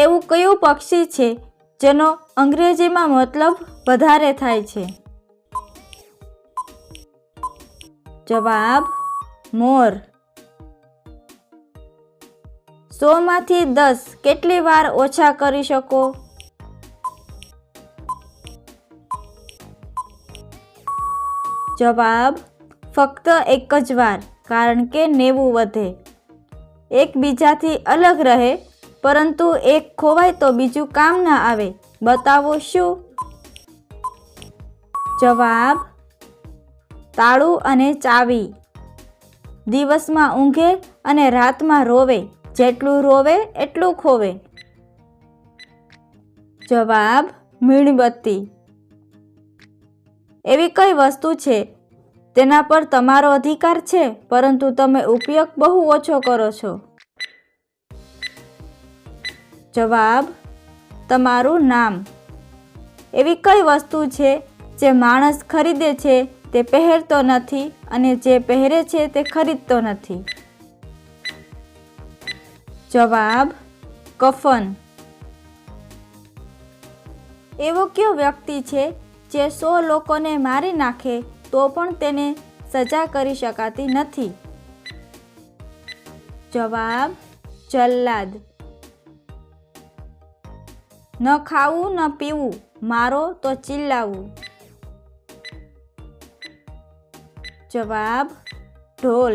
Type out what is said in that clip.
એવું કયું પક્ષી છે જેનો અંગ્રેજીમાં મતલબ વધારે થાય છે? જવાબ, મોર. સોમાંથી દસ કેટલી વાર ઓછા કરી શકો? જવાબ, ફક્ત એક જ વાર, કારણ કે નેવું વધે. એકબીજાથી અલગ રહે પરંતુ એક ખોવાય તો બીજું કામ ના આવે. બતાવો શું? જવાબ, તાળું અને ચાવી. દિવસમાં ઊંઘે અને રાતમાં રોવે. જેટલું રોવે, એટલું ખોવે. જવાબ, મીણબત્તી. એવી કઈ વસ્તુ છે? તેના પર તમારો અધિકાર છે, પરંતુ તમે ઉપયોગ બહુ ઓછો કરો છો. જવાબ, તમારું નામ. એવી કઈ વસ્તુ છે જે માણસ ખરીદે છે તે પહેરતો નથી અને જે પહેરે છે તે ખરીદતો નથી? જવાબ, કફન. એવો કયો વ્યક્તિ છે જે સો લોકોને મારી નાખે તો પણ તેને સજા કરી શકાતી નથી? જવાબ, જલ્લાદ. ન ખાવું ન પીવું મારો તો ચિલ્લાવું. જવાબ ઢોલ.